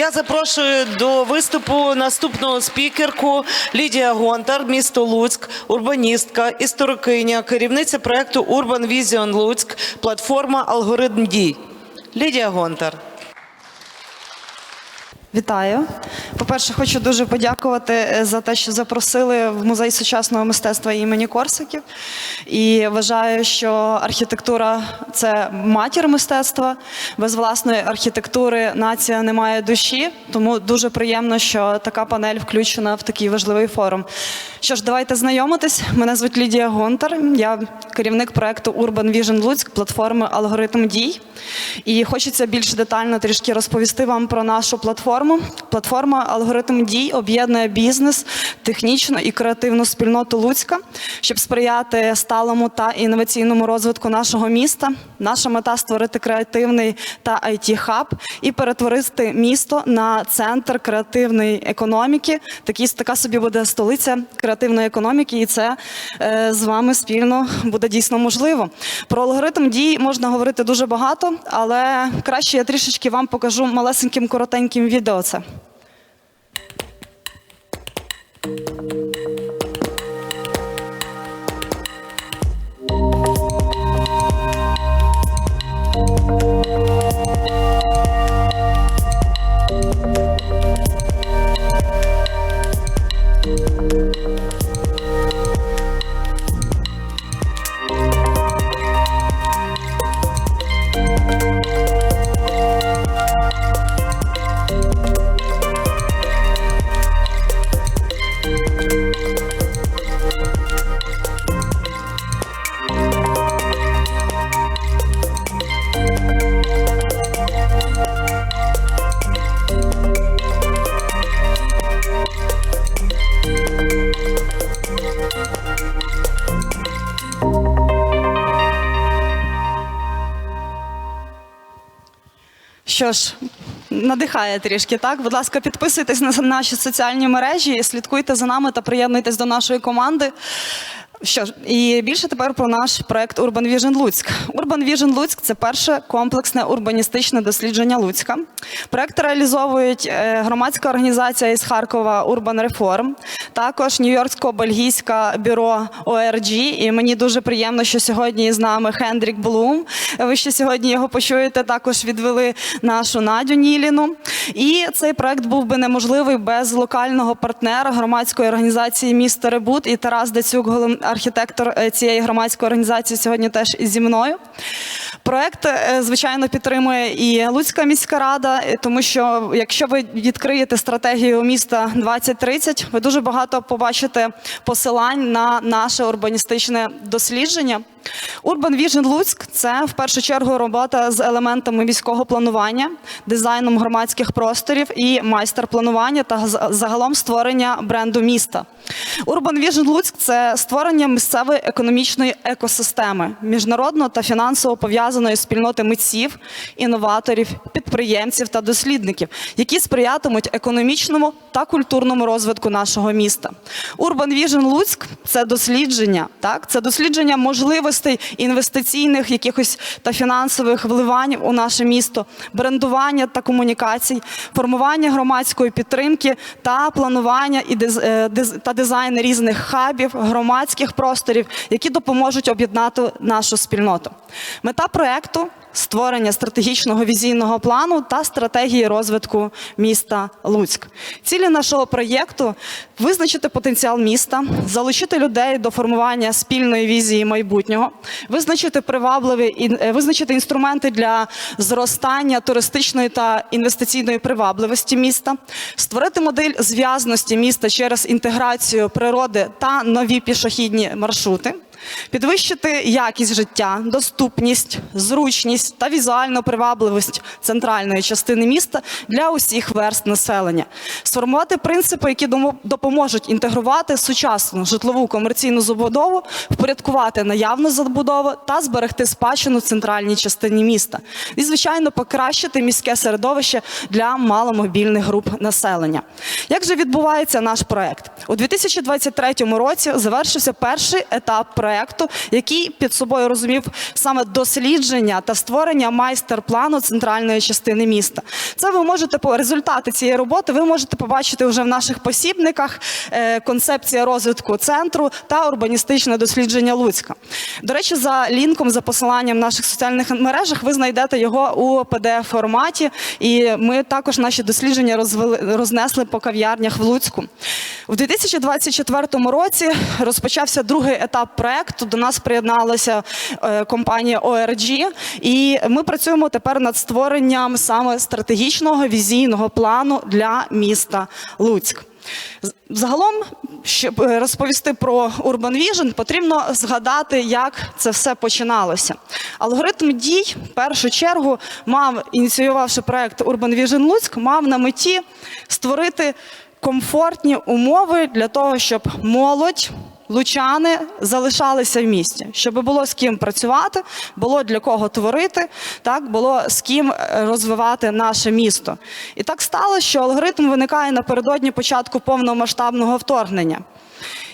Я запрошую до виступу наступного спікерку Лідія Гонтар, місто Луцьк, урбаністка, історикиня, керівниця проекту Urban Vision Луцьк, платформа Алгоритм дій. Лідія Гонтар. Вітаю. По-перше, хочу дуже подякувати е, за те, що запросили в музей сучасного мистецтва імені Корсаків. І вважаю, що архітектура це матір мистецтва. Без власної архітектури нація не має душі. Тому дуже приємно, що така панель включена в такий важливий форум. Що ж, давайте знайомитись. Мене звуть Лідія Гонтар. Я керівник проекту Urban Vision Луцьк, платформи Алгоритм дій. І хочеться більш детально трішки розповісти вам про нашу платформу. Платформа Алгоритм дій об'єднує бізнес, технічну і креативну спільноту Луцька, щоб сприяти сталому та інноваційному розвитку нашого міста. Наша мета створити креативний та it хаб і перетворити місто на центр креативної економіки. Такі така собі буде столиця креативної економіки, і це е, з вами спільно буде дійсно можливо. Про алгоритм дій можна говорити дуже багато, але краще я трішечки вам покажу малесеньким коротеньким відео. Це. Що ж, надихає трішки, так? Будь ласка, підписуйтесь на наші соціальні мережі, слідкуйте за нами та приєднуйтесь до нашої команди. Що ж, і більше тепер про наш проект Urban Vision Луцьк. Urban Vision Луцьк це перше комплексне урбаністичне дослідження Луцька. Проект реалізовують е, громадська організація із Харкова Urban Reform, також Нью-Йорксько-Бельгійське бюро ORG. І мені дуже приємно, що сьогодні з нами Хендрік Блум. Ви ще сьогодні його почуєте. Також відвели нашу Надю Ніліну. І цей проект був би неможливий без локального партнера громадської організації Місто Ребут і Тарас Дацюк, архітектор е, цієї громадської організації, сьогодні теж зі мною. Проект, е, звичайно, підтримує і Луцька міська рада, е, тому що якщо ви відкриєте стратегію міста 2030, ви дуже багато побачите посилань на наше урбаністичне дослідження. Urban Vision Луцьк це в першу чергу робота з елементами міського планування, дизайном громадських просторів і майстер-планування та загалом створення бренду міста. Urban Vision Луцьк це створення місцевої економічної екосистеми, міжнародно та фінансово пов'язаної спільноти митців, інноваторів, підприємців та дослідників, які сприятимуть економічному та культурному розвитку нашого міста. Urban Vision Луцьк це дослідження, так це дослідження можливостей інвестиційних якихось та фінансових вливань у наше місто, брендування та комунікацій, формування громадської підтримки та планування і е, та дизайн різних хабів, громадських просторів, які допоможуть об'єднати нашу спільноту. Мета проекту створення стратегічного візійного плану та стратегії розвитку міста Луцьк. Цілі нашого проєкту визначити потенціал міста, залучити людей до формування спільної візії майбутнього, визначити привабливі е, визначити інструменти для зростання туристичної та інвестиційної привабливості міста, створити модель зв'язності міста через інтеграцію природи та нові пішохідні маршрути. Підвищити якість життя, доступність, зручність та візуальну привабливість центральної частини міста для усіх верст населення, сформувати принципи, які допоможуть інтегрувати сучасну житлову комерційну забудову, впорядкувати наявну забудову та зберегти спадщину в центральній частині міста. І, звичайно, покращити міське середовище для маломобільних груп населення. Як же відбувається наш проект? У 2023 році завершився перший етап проекту проекту, який під собою розумів саме дослідження та створення майстер-плану центральної частини міста. Це ви можете по результати цієї роботи. Ви можете побачити вже в наших посібниках е, концепція розвитку центру та урбаністичне дослідження Луцька. До речі, за лінком, за посиланням в наших соціальних мережах, ви знайдете його у pdf форматі, і ми також наші дослідження розвели, рознесли по кав'ярнях в Луцьку. У 2024 році розпочався другий етап проекту. До нас приєдналася е, компанія ORG, і ми працюємо тепер над створенням саме стратегічного візійного плану для міста Луцьк. Загалом, щоб е, розповісти про Urban Vision, потрібно згадати, як це все починалося. Алгоритм дій в першу чергу мав, ініціювавши проект Urban Vision Луцьк, мав на меті створити комфортні умови для того, щоб молодь. Лучани залишалися в місті, щоб було з ким працювати, було для кого творити, так було з ким е, розвивати наше місто. І так сталося, що алгоритм виникає напередодні початку повномасштабного вторгнення.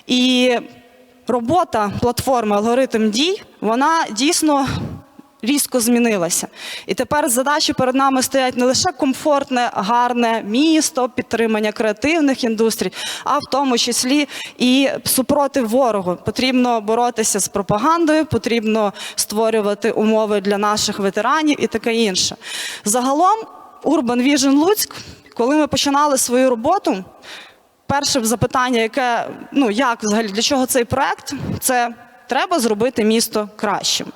І робота платформи алгоритм дій вона дійсно різко змінилася. І тепер задачі перед нами стоять не лише комфортне, гарне місто, підтримання креативних індустрій, а в тому числі і супротив ворогу. Потрібно боротися з пропагандою, потрібно створювати умови для наших ветеранів і таке інше. Загалом, Urban Vision Луцьк, коли ми починали свою роботу, перше запитання, яке ну як взагалі для чого цей проект, це треба зробити місто кращим.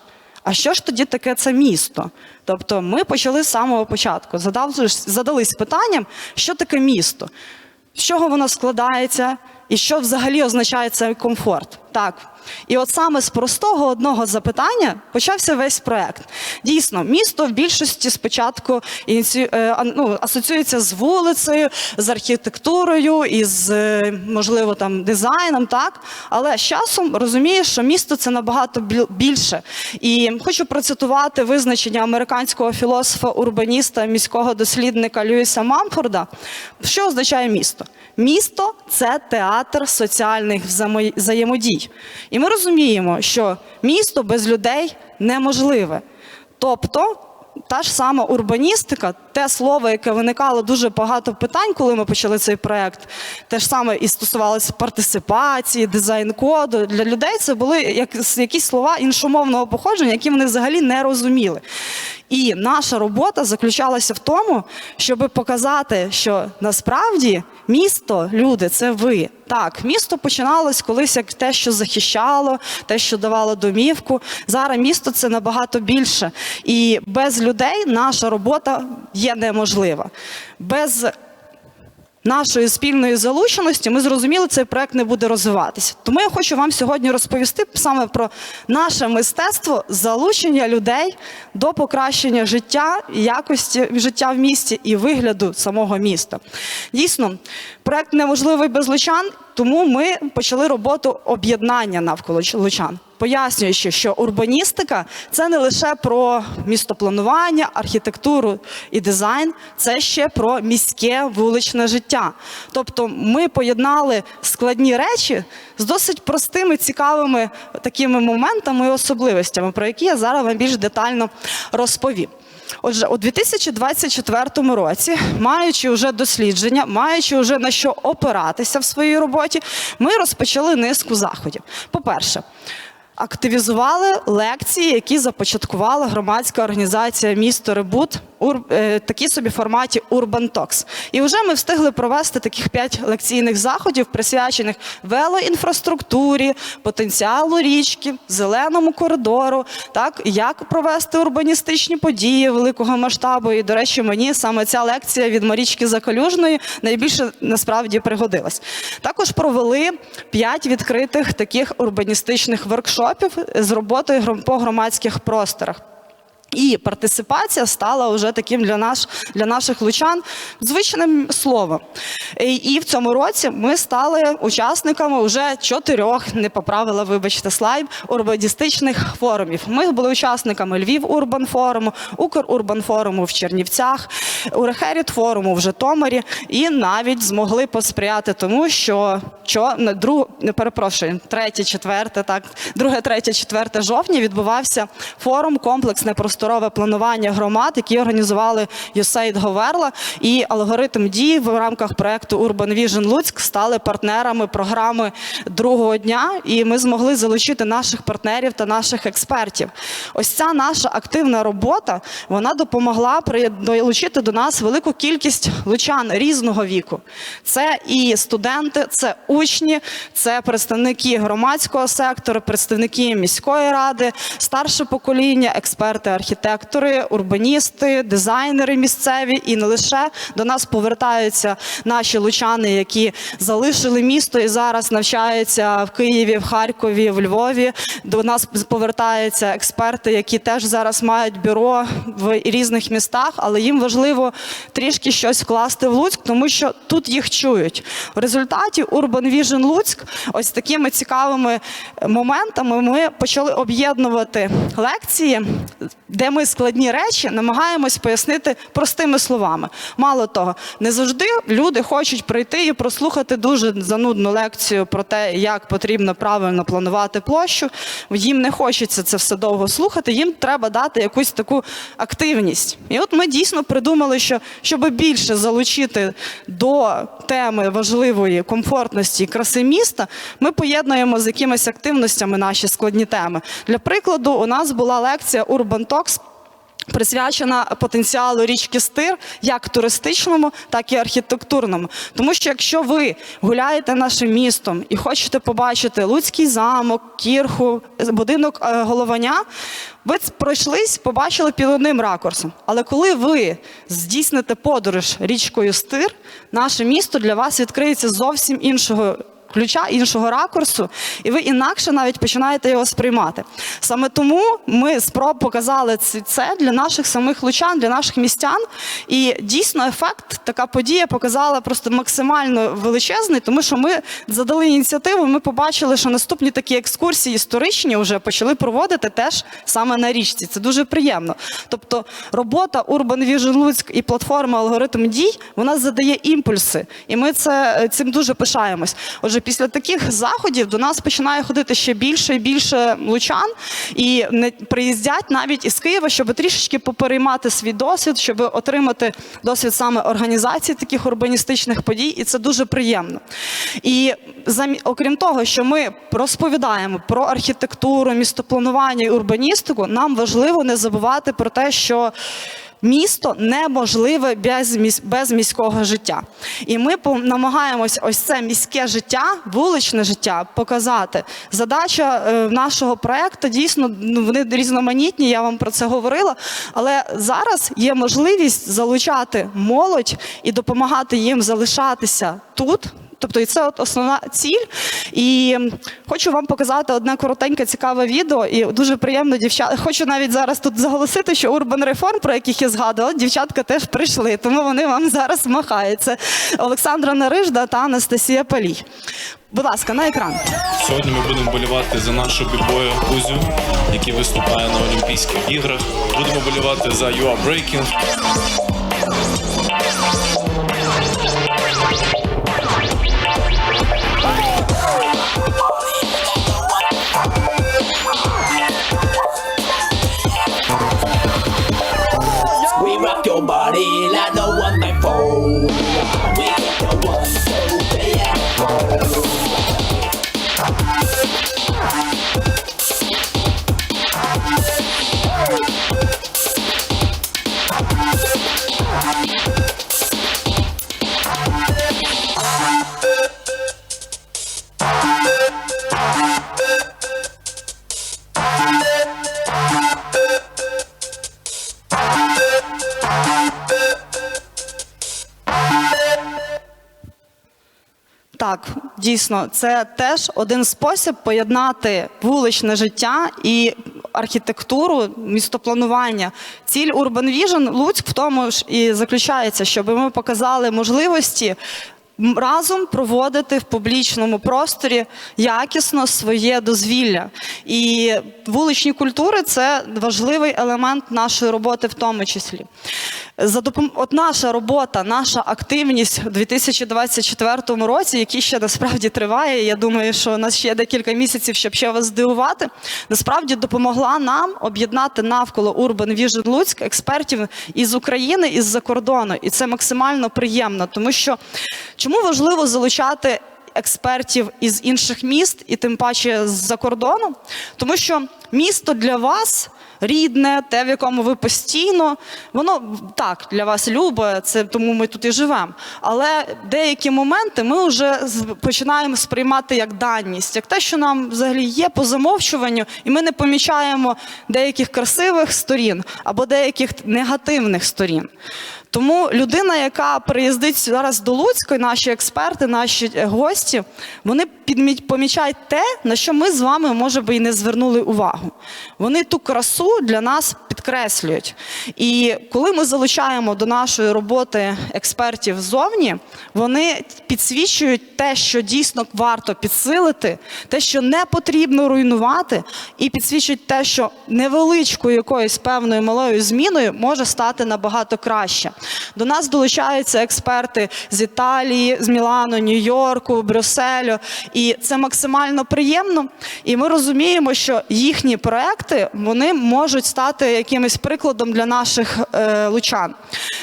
А що ж тоді таке це місто? Тобто ми почали з самого початку. Задались питанням, що таке місто, з чого воно складається, і що взагалі означає цей комфорт. Так. І от саме з простого одного запитання почався весь проект. Дійсно, місто в більшості спочатку е, ну, асоціюється з вулицею, з архітектурою, із, е, можливо, там дизайном, так? Але з часом розумієш, що місто це набагато більше. І хочу процитувати визначення американського філософа, урбаніста, міського дослідника Льюіса Мамфорда. Що означає місто? Місто це театр соціальних взаємодій. І ми розуміємо, що місто без людей неможливе. Тобто, та ж сама урбаністика, те слово, яке виникало дуже багато питань, коли ми почали цей проект, те ж саме і стосувалося партисипації, дизайн-коду. Для людей це були якісь слова іншомовного походження, які вони взагалі не розуміли. І наша робота заключалася в тому, щоб показати, що насправді місто, люди, це ви. Так, місто починалось колись як те, що захищало, те, що давало домівку. Зараз місто це набагато більше. І без людей наша робота є неможлива. Без нашої спільної залученості ми зрозуміли, цей проект не буде розвиватися. Тому я хочу вам сьогодні розповісти саме про наше мистецтво залучення людей до покращення життя, якості життя в місті і вигляду самого міста. Дійсно, проект неможливий без лучан, тому ми почали роботу об'єднання навколо лучан. Пояснюючи, що урбаністика це не лише про містопланування, архітектуру і дизайн, це ще про міське вуличне життя. Тобто ми поєднали складні речі з досить простими, цікавими такими моментами і особливостями, про які я зараз вам більш детально розповім. Отже, у 2024 році, маючи вже дослідження, маючи вже на що опиратися в своїй роботі, ми розпочали низку заходів. По-перше, активізували лекції, які започаткувала громадська організація Місто Ребут е, такі собі форматі Urban Talks. І вже ми встигли провести таких п'ять лекційних заходів, присвячених велоінфраструктурі, потенціалу річки, зеленому коридору, так як провести урбаністичні події великого масштабу. І, до речі, мені саме ця лекція від Марічки Закалюжної найбільше насправді пригодилась. Також провели п'ять відкритих таких урбаністичних воркшопів з роботою по громадських просторах. І партисипація стала вже таким для, наш, для наших лучан звичним словом. І, в цьому році ми стали учасниками вже чотирьох, не поправила, вибачте, слайд, урбаністичних форумів. Ми були учасниками Львів Урбан форуму, Укрурбан форуму в Чернівцях, Урехеріт форуму в Житомирі і навіть змогли посприяти тому, що, що не друг, не перепрошую, третє, четверте, так, друге, третє, четверте жовтня відбувався форум комплексне просторове планування громад, які організували Юсейд Говерла і алгоритм дій в рамках проекту Urban Vision Луцьк стали партнерами програми другого дня, і ми змогли залучити наших партнерів та наших експертів. Ось ця наша активна робота вона допомогла долучити до нас велику кількість лучан різного віку. Це і студенти, це учні, це представники громадського сектору, представники міської ради, старше покоління, експерти, архітектори, урбаністи, дизайнери місцеві. І не лише до нас повертаються наші лучани, які залишили місто і зараз навчаються в Києві, в Харкові, в Львові. До нас повертаються експерти, які теж зараз мають бюро в різних містах, але їм важливо трішки щось вкласти в Луцьк, тому що тут їх чують. В результаті Urban Vision Луцьк ось такими цікавими моментами ми почали об'єднувати лекції, де ми складні речі намагаємось пояснити простими словами. Мало того, не завжди люди хочуть прийти і прослухати дуже занудну лекцію про те, як потрібно правильно планувати площу. Їм не хочеться це все довго слухати. Їм треба дати якусь таку активність. І от ми дійсно придумали, що щоб більше залучити до теми важливої комфортності і краси міста, ми поєднуємо з якимись активностями наші складні теми. Для прикладу, у нас була лекція Urban Talks присвячена потенціалу річки Стир як туристичному, так і архітектурному. Тому що якщо ви гуляєте нашим містом і хочете побачити Луцький замок, кірху, будинок е, головання, ви пройшлись, побачили під одним ракурсом. Але коли ви здійсните подорож річкою Стир, наше місто для вас відкриється зовсім іншого ключа, іншого ракурсу, і ви інакше навіть починаєте його сприймати. Саме тому ми спроб показали це для наших самих лучан, для наших містян. І дійсно ефект, така подія показала просто максимально величезний, тому що ми задали ініціативу. Ми побачили, що наступні такі екскурсії історичні вже почали проводити теж саме на річці. Це дуже приємно. Тобто робота Urban Vision Луцьк і платформа алгоритм дій вона задає імпульси, і ми це цим дуже пишаємось. Отже, після таких заходів до нас починає ходити ще більше і більше лучан, і не приїздять навіть із Києва, щоб трішечки попереймати свій досвід, щоб отримати досвід саме організації таких урбаністичних подій, і це дуже приємно. І окрім того, що ми розповідаємо про архітектуру, містопланування і урбаністику, нам важливо не забувати про те, що Місто неможливе без, міс- без міського життя. І ми намагаємось ось це міське життя, вуличне життя показати. Задача е, нашого проекту дійсно ну, вони різноманітні, я вам про це говорила. Але зараз є можливість залучати молодь і допомагати їм залишатися тут. Тобто і це от основна ціль. І хочу вам показати одне коротеньке цікаве відео. І дуже приємно дівчата. Хочу навіть зараз тут заголосити, що Urban Reform, про яких я згадувала, дівчатка теж прийшли, тому вони вам зараз махають. Це Олександра Нарижда та Анастасія Палій. Будь ласка, на екран. Сьогодні ми будемо болівати за нашу бібоя Кузю, який виступає на Олімпійських іграх. Будемо болівати за Are Breaking. Дійсно, це теж один спосіб поєднати вуличне життя і архітектуру, містопланування. Ціль Urban Vision Луцьк в тому ж і заключається, щоб ми показали можливості разом проводити в публічному просторі якісно своє дозвілля. І вуличні культури це важливий елемент нашої роботи в тому числі. За допом... От наша робота, наша активність у 2024 році, який ще насправді триває. Я думаю, що у нас ще декілька місяців, щоб ще вас здивувати. Насправді допомогла нам об'єднати навколо Urban Vision Луцьк експертів із України і з-за кордону. І це максимально приємно, тому що чому важливо залучати експертів із інших міст і тим паче з-за кордону? Тому що місто для вас рідне, те, в якому ви постійно, воно так для вас любе, це тому ми тут і живемо. Але деякі моменти ми вже починаємо сприймати як даність, як те, що нам взагалі є по замовчуванню, і ми не помічаємо деяких красивих сторін або деяких негативних сторін. Тому людина, яка приїздить зараз до Луцька, наші експерти, наші гості, вони помічають те, на що ми з вами, може би, і не звернули увагу. Вони ту красу для нас підкреслюють. І коли ми залучаємо до нашої роботи експертів ззовні, вони підсвічують те, що дійсно варто підсилити, те, що не потрібно руйнувати, і підсвічують те, що невеличкою якоюсь певною малою зміною може стати набагато краще. До нас долучаються експерти з Італії, з Мілану, Нью-Йорку, Брюсселю, і це максимально приємно. І ми розуміємо, що їхні проекти вони можуть стати якимось прикладом для наших е, лучан.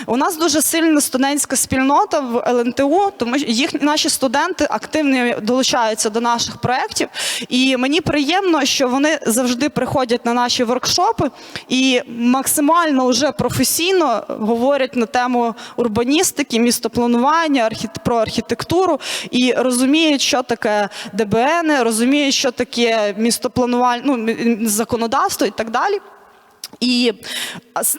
У нас дуже сильна студентська спільнота в ЛНТУ, тому що їх наші студенти активно долучаються до наших проєктів. І мені приємно, що вони завжди приходять на наші воркшопи і максимально вже професійно говорять на тему урбаністики, містопланування, про архітектуру і розуміють, що таке ДБН, розуміє, що таке містопланування, ну, законодавство і так далі. І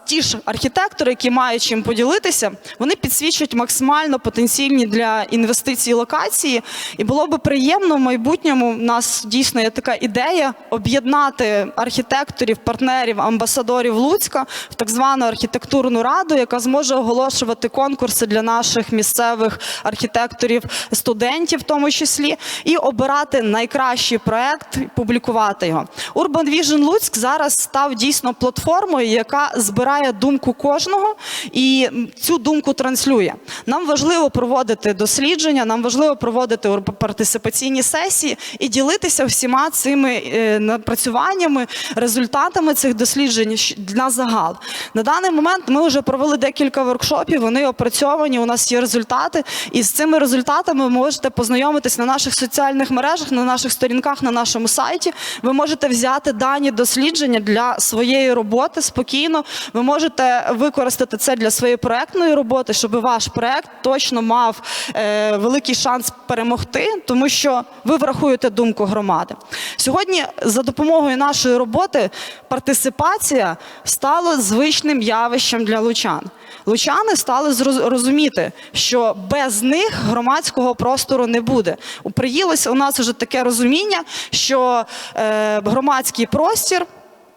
ті ж архітектори, які мають чим поділитися, вони підсвічують максимально потенційні для інвестицій локації. І було би приємно в майбутньому. У нас дійсно є така ідея об'єднати архітекторів, партнерів, амбасадорів Луцька в так звану архітектурну раду, яка зможе оголошувати конкурси для наших місцевих архітекторів, студентів, в тому числі, і обирати найкращий проект, публікувати його. Urban Vision Луцьк зараз став дійсно платформою, яка збирає думку кожного і цю думку транслює. Нам важливо проводити дослідження, нам важливо проводити партисипаційні сесії і ділитися всіма цими е, напрацюваннями, результатами цих досліджень на загал. На даний момент ми вже провели декілька воркшопів, вони опрацьовані. У нас є результати, і з цими результатами ви можете познайомитись на наших соціальних мережах, на наших сторінках, на нашому сайті. Ви можете взяти дані дослідження для своєї роботи спокійно. Ви можете використати це для своєї проектної роботи, щоб ваш проект точно мав е, великий шанс перемогти, тому що ви врахуєте думку громади. Сьогодні за допомогою нашої роботи партисипація стала звичним явищем для лучан. Лучани стали зроз- розуміти, що без них громадського простору не буде. Приїлося у нас вже таке розуміння, що е, громадський простір.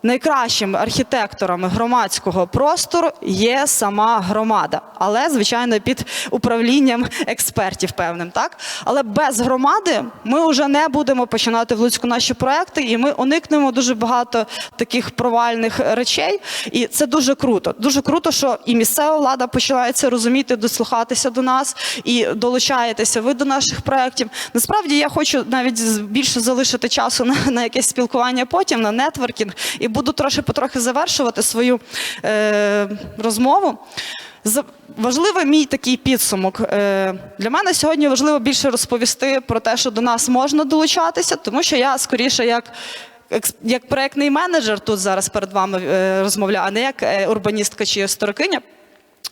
Найкращими архітекторами громадського простору є сама громада, але звичайно під управлінням експертів певним. Так, але без громади ми вже не будемо починати в Луцьку наші проекти, і ми уникнемо дуже багато таких провальних речей. І це дуже круто. Дуже круто, що і місцева влада починає це розуміти, дослухатися до нас і долучаєтеся ви до наших проєктів. Насправді я хочу навіть більше залишити часу на, на якесь спілкування потім, на нетворкінг, і буду трошки потрохи завершувати свою е, розмову. Важливий мій такий підсумок. Е, Для мене сьогодні важливо більше розповісти про те, що до нас можна долучатися, тому що я скоріше як. Як проектний менеджер тут зараз перед вами е, розмовляю, а не як е, урбаністка чи історикиня.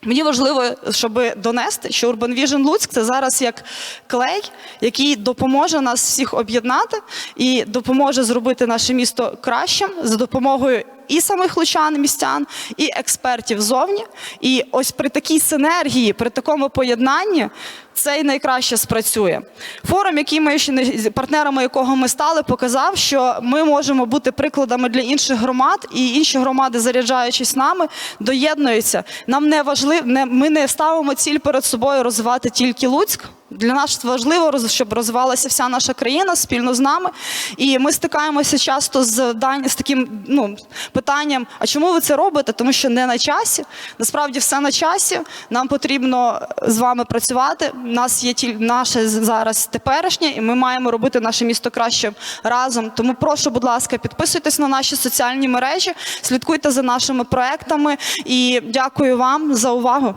Мені важливо, щоб донести, що Urban Vision Луцьк це зараз як клей, який допоможе нас всіх об'єднати і допоможе зробити наше місто кращим за допомогою і самих лучан, містян, і експертів зовні. І ось при такій синергії, при такому поєднанні, це і найкраще спрацює. Форум, який ми ще не- партнерами якого ми стали, показав, що ми можемо бути прикладами для інших громад, і інші громади, заряджаючись нами, доєднуються. Нам не важливо, не, ми не ставимо ціль перед собою розвивати тільки Луцьк. Для нас важливо, щоб розвивалася вся наша країна спільно з нами. І ми стикаємося часто з з таким ну, питанням: а чому ви це робите? Тому що не на часі. Насправді все на часі. Нам потрібно з вами працювати. У нас є тіль наше зараз теперішнє, і ми маємо робити наше місто кращим разом. Тому прошу, будь ласка, підписуйтесь на наші соціальні мережі, слідкуйте за нашими проектами і дякую вам за увагу.